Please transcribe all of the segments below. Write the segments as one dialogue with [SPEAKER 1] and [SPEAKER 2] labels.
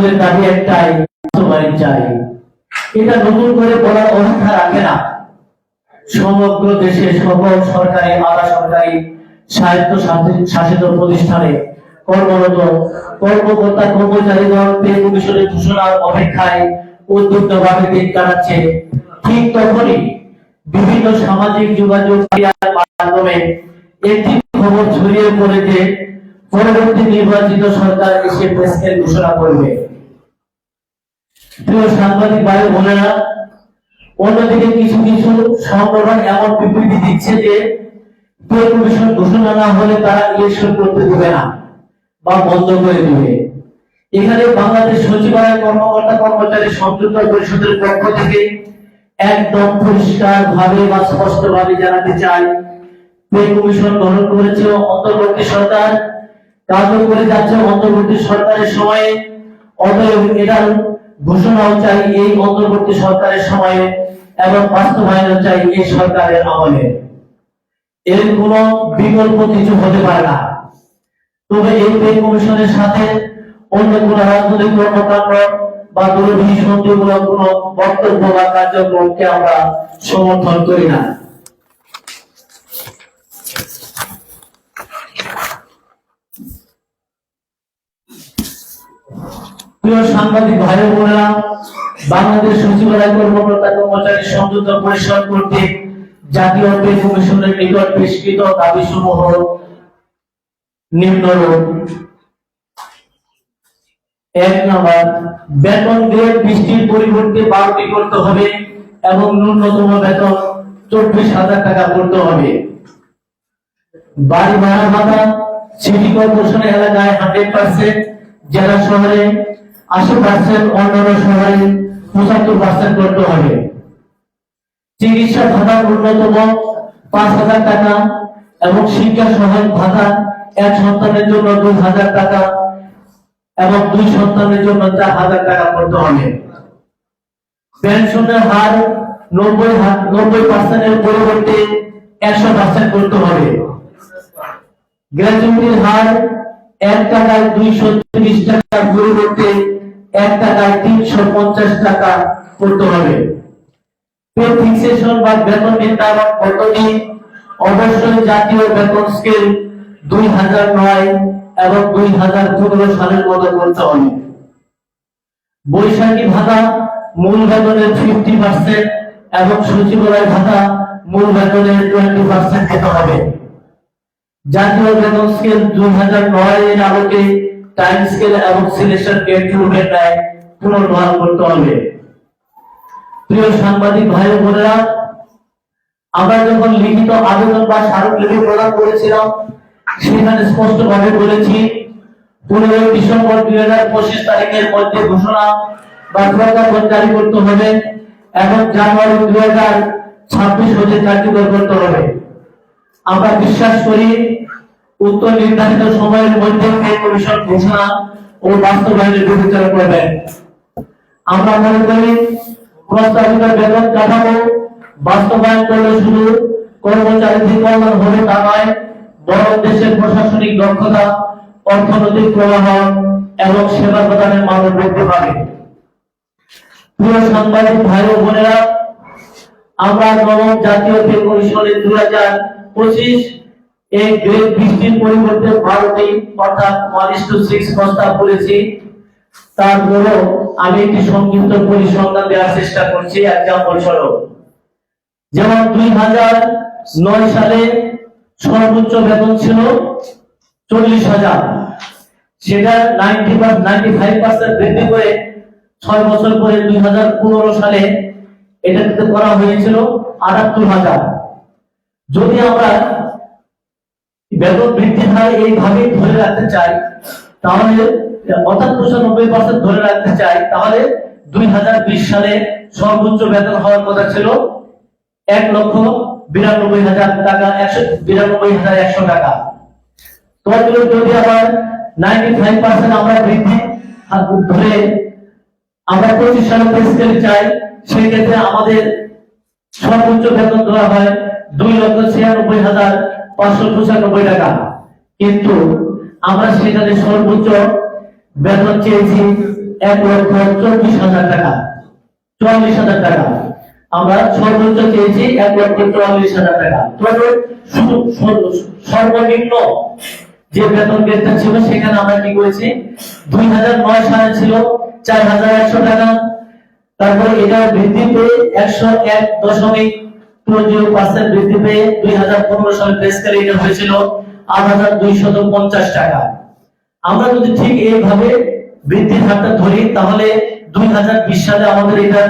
[SPEAKER 1] আমাদের দাবি একটাই বাস্তবায়ন চাই। এটা নতুন করে বলার অবস্থা রাখে না। সমগ্র দেশে সকল সরকারি আধা সরকারি শাসি- শাসিত প্রতিষ্ঠানে কর্মরত কর্মকর্তা কর্মচারীগণ পে কমিশনের ঘোষণার অপেক্ষায় উদ্যুক্তভাবে দিন কাটাচ্ছে। ঠিক তখনই বিভিন্ন সামাজিক যোগাযোগ মাধ্যমে একটি খবর ছড়িয়ে পড়ে যে পরবর্তী নির্বাচিত সরকার এসে প্রেসকে ঘোষণা করবে। প্রিয় সাংবাদিক ভাই বোনেরা, অন্যদিকে কিছু কিছু সংগঠন এমন বিবৃতি দিচ্ছে যে কমিশন ঘোষণা না হলে তারা ইলেকশন করতে দেবে না বা বন্ধ করে দিবে। এখানে বাংলাদেশ সচিবালয় কর্মকর্তা কর্মচারী সংযুক্ত পরিষদের পক্ষ থেকে একদম পরিষ্কার ভাবে বা স্পষ্ট ভাবে জানাতে চাই পে কমিশন গঠন করেছে অন্তর্বর্তী সরকার কাজও করে যাচ্ছে অন্তর্বর্তী সরকারের সময়ে, অতএব এটার ঘোষণাও চাই এই অন্তর্বর্তী সরকারের সময়ে এবং বাস্তবায়নও চাই এই সরকারের আমলে। এর কোন বিকল্প কিছু হতে পারে না। তবে এই পে কমিশনের সাথে অন্য কোন রাজনৈতিক কর্মকাণ্ড বা দুরভিসন্ধিমূলক কোন বক্তব্য বা কার্যক্রমকে আমরা সমর্থন করি না। প্রিয় সাংবাদিক ভাই বোনেরা, বাংলাদেশ সচিবালয় কর্মকর্তা কর্মচারী সংযুক্ত পরিষদ কর্তৃক জাতীয় পে কমিশনের নিকট পেশকৃত দাবি সমূহ নিম্নরূপ। এক নম্বর, বেতন গ্রেড বৃষ্টির পরিবর্তে বারোটি করতে হবে এবং ন্যূনতম বেতন চব্বিশ হাজার টাকা করতে হবে। বাড়ি ভাড়া ভাতা, সিটি কর্পোরেশন এলাকায় হান্ড্রেড পার্সেন্ট, জেলা শহরে আশি পার্সেন্ট অন্যান্য শহরে পঁচাত্তর পার্সেন্ট করতে হবে। চিকিৎসা ভাতা ন্যূনতম পাঁচ হাজার টাকা এবং শিক্ষা সহায়ক ভাতা এক সন্তানের জন্য দুই হাজার টাকা এবং দুই সন্তানের জন্য চার হাজার টাকা করতে হবে। পেনশনের হার নব্বই নব্বই পার্সেন্টের পরিবর্তে একশো পার্সেন্ট করতে হবে। গ্র্যাজুইটির হার এক টাকায় দুইশো তিরিশ টাকার পরিবর্তে এক টাকায় তিনশো পঞ্চাশ টাকা করতে হবে। বা বেতন নির্ধারণ অবশ্যই জাতীয় বেতন স্কেল দুই হাজার নয় এবং দুই হাজার পনেরো সালের মতো করতে হবে। বৈশাখী ভাতা মূল বেতনের ফিফটি পার্সেন্ট এবং সচিবালয় ভাতা মূল বেতনের টোয়েন্টি পার্সেন্ট দিতে হবে। জাতীয় বেতন স্কেল দুই হাজার নয় এর আলোকে টাইম স্কেল এবং সিলেকশন গ্রেড ন্যায় পুনর্বহাল করতে হবে। প্রিয় সাংবাদিক ভাই বোনেরা, আমরা যখন লিখিত আবেদন বা স্মারকলিপি প্রদান করেছিলাম, সেখানে স্পষ্ট ভাবে বলেছি, পনেরোই ডিসেম্বর দুই হাজার পঁচিশ তারিখের মধ্যে ঘোষণা বা প্রজ্ঞাপন জারি করতে হবে এবং জানুয়ারি দুই হাজার ছাব্বিশ হতে কার্যকর করতে হবে। আমরা বিশ্বাস করি উত্তর নির্ধারিত সময়ের মধ্যে কমিশন ঘোষণা ও বাস্তবায়নের বিবেচনা আমরা মনে করি, প্রস্তাবিত বেতন কাঠামো বাস্তবায়ন করলে শুধু কর্মচারীদের কল্যাণ হবে তা নয়, বরং দেশের প্রশাসনিক দক্ষতা, অর্থনৈতিক প্রবাহ এবং সেবা প্রদানের মান বৃদ্ধি পাবে। প্রিয় সাংবাদিক ভাই ও বোনেরা, আমরা নবম জাতীয় পে কমিশনের দুই হাজার পঁচিশ এই গ্রেড বৃষ্টির পরিবর্তে বারোটি অর্থাৎ ওয়ান ইস টু সিক্স প্রস্তাব করেছি তারপরও আমি একটি সংক্ষিপ্ত পরিসংখ্যান দেওয়ার চেষ্টা করছি এক্সাম্পল স্বরূপ যেমন দুই হাজার নয় সালে সর্বোচ্চ বেতন ছিল চল্লিশ হাজার। সেটা নাইনটি নাইনটি ফাইভ পার্সেন্ট বৃদ্ধি করে ছয় বছর পরে দুই হাজার পনেরো সালে এটাতে করা হয়েছিল আটাত্তর হাজার। যদি আমরা বেতন বৃদ্ধির হার এইভাবেই ধরে রাখতে চাই, তাহলে, অর্থাৎ পঁচানব্বই পার্সেন্ট ধরে রাখতে চাই, তাহলে দুই হাজার বিশ সালে সর্বোচ্চ বেতন হওয়ার কথা ছিল এক লক্ষ বিরানব্বই হাজার টাকা, একশো, বিরানব্বই হাজার একশো টাকা। তোমার যদি আবার নাইনটি ফাইভ পার্সেন্ট আমরা বৃদ্ধি ধরে আমরা পঁচিশ সালে প্রেসিডেন্ট চাই সেই ক্ষেত্রে আমাদের সর্বোচ্চ বেতন ধরা হয় দুই লক্ষ ছিয়ানব্বই হাজার পাঁচশো পঁচানব্বই টাকা। কিন্তু আমরা সেখানে সর্বোচ্চ বেতন চেয়েছি এক লক্ষ চব্বিশ হাজার টাকা, চুয়াল্লিশ হাজার টাকা। আমরা সর্বোচ্চ চেয়েছি এক লক্ষ চুয়াল্লিশ হাজার টাকা। তবে সর্বনিম্ন যে বেতন গ্রেডটা ছিল, সেখানে আমরা কি করেছি? দুই হাজার নয় সালে ছিল চার হাজার একশো টাকা। তারপরে এটা বৃদ্ধি পেয়ে একশো এক দশমিক পঞ্চাশ টাকা। আমরা যদি ঠিক এইভাবে বৃদ্ধির ধরি, তাহলে দুই হাজার বিশ সালে আমাদের এটা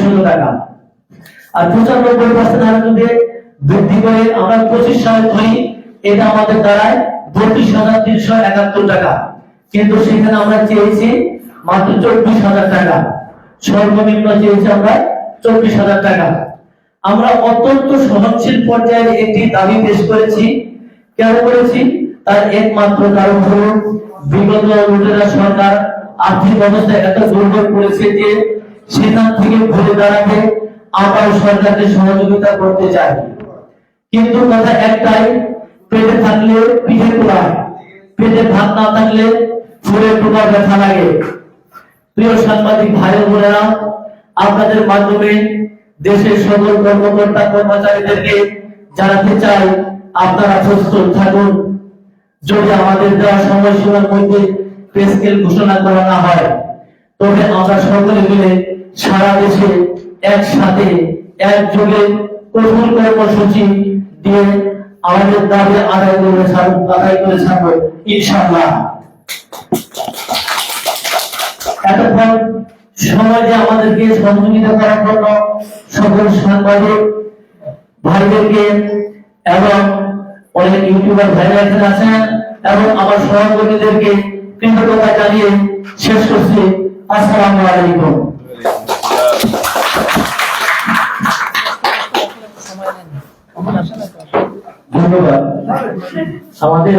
[SPEAKER 1] ষোলো টাকা। আর বৃদ্ধি আমরা পঁচিশ সালে ধরি, এটা আমাদের হাজার তিনশো একাত্তর টাকা। কিন্তু আমরা চেয়েছি মাত্র চব্বিশ হাজার টাকা। সর্বনিম্ন চেয়েছি আমরা চব্বিশ হাজার টাকা। আমরা অত্যন্ত সহনশীল পর্যায়ে একটি দাবি পেশ করেছি। কেন করেছি? তার একমাত্র কারণ হলো বিগত লুটেরা সরকার আর্থিক অবস্থা এত দুর্বল করেছে যে সেখান থেকে ঘুরে দাঁড়াতে আমরা সরকারকে সহযোগিতা করতে চাই কিন্তু কথা একটাই, পেটে থাকলে পিঠে তোলায় পেটে ভাত না থাকলে ফুলে টোকা ব্যথা লাগে। প্রিয় সাংবাদিক ভাই বোনেরা আপনাদের মাধ্যমে দেশের সকল কর্মকর্তা, কর্মচারীদেরকে জানাতে চাই, আপনারা প্রস্তুত থাকুন। যদি আমাদের দেওয়া সময়সীমার মধ্যে পে স্কেল ঘোষণা করা না হয়, তবে আমরা সকলে মিলে সারা দেশে একসাথে একযোগে কঠোর কর্মসূচি দিয়ে আমাদের দাবি আদায় করে ছাড়ব, আদায় করে ছাড়বো, ইনশাআল্লাহ। এতক্ষণ দিয়ে আমাদেরকে সহযোগিতা করার জন্য সকল সাংবাদিক ভাইদেরকে এবং অনেক ইউটিউবার ভাইরা এখানে আছেন এবং আমার সহকর্মীদেরকে কৃতজ্ঞতা জানিয়ে শেষ করছি। আসসালামু আলাইকুম। ধন্যবাদ। আমাদের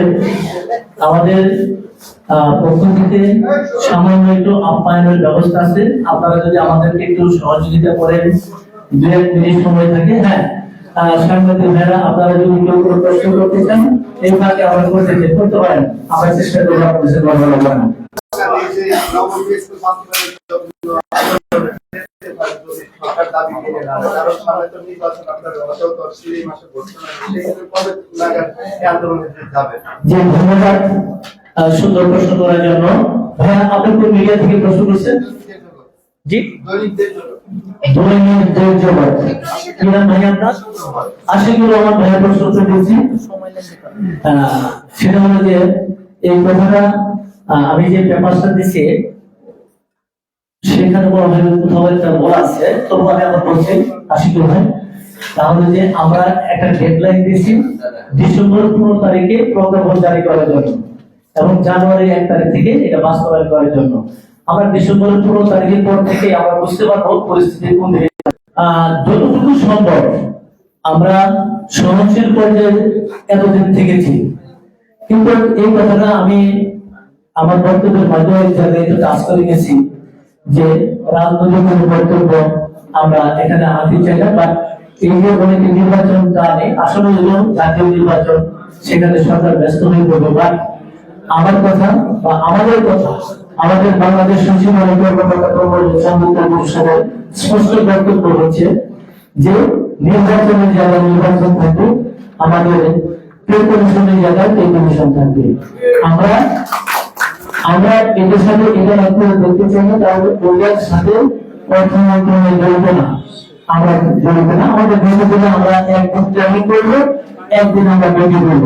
[SPEAKER 1] আমাদের পক্ষ থেকে সামান্য একটু আপ্যায়নের ব্যবস্থা আছে। আপনারা যদি আমাদেরকে একটু সহযোগিতা করেন দু এক মিনিট সময় থাকে হ্যাঁ। সাংবাদিক ভাইরা, আপনারা যদি কেউ কোনো প্রশ্ন করতে চান, এই ফাঁকে আমরা করতে করতে পারেন। আমরা চেষ্টা করব আপনাদের কথা
[SPEAKER 2] মেনে না
[SPEAKER 1] ধন্যবাদ। সুন্দর প্রশ্ন করার জন্য। ভাইয়া, আপনি কোন মিডিয়া থেকে প্রশ্ন করছেন? জি? সেটা হলো যে এই কথাটা আমি যে পেপারটা দিছি, সেখানে বলা হয় কোথাও একটা বলা আছে তবু আমি আবার বলছি, আশিকুর ভাই, তাহলে যে আমরা একটা ডেডলাইন দিয়েছি ডিসেম্বর পনেরো তারিখে প্রজ্ঞাপন জারি করার জন্য। এবং জানুয়ারি এক তারিখ থেকে এটা বাস্তবায়ন করার জন্য। আমরা ডিসেম্বর পনেরো তারিখের পর থেকে আমরা বুঝতে পারব পরিস্থিতি কোন দিকে যতটুকু সম্ভব আমরা সহনশীল পর্যায়ে এতদিন থেকেছি। কিন্তু এই কথাটা আমি আমার বক্তব্যের মাধ্যমে এক একটু টাচ করে গেছি যে রাজনৈতিক বক্তব্য আমরা এখানে আনতে চাই না বাট এই যে অনেকে নির্বাচন টানে আসলে হলো জাতীয় নির্বাচন, সেখানে সরকার ব্যস্ত হয়ে পড়বে বাট আমার কথা বা আমাদের কথা, আমাদের বাংলাদেশ স্পষ্ট বক্তব্য হচ্ছে যে নির্বাচনের জায়গায় নির্বাচন থাকবে, আমাদের আমরা আমরা এদের না আমরা একদিন করব, একদিন আমরা বেটি করব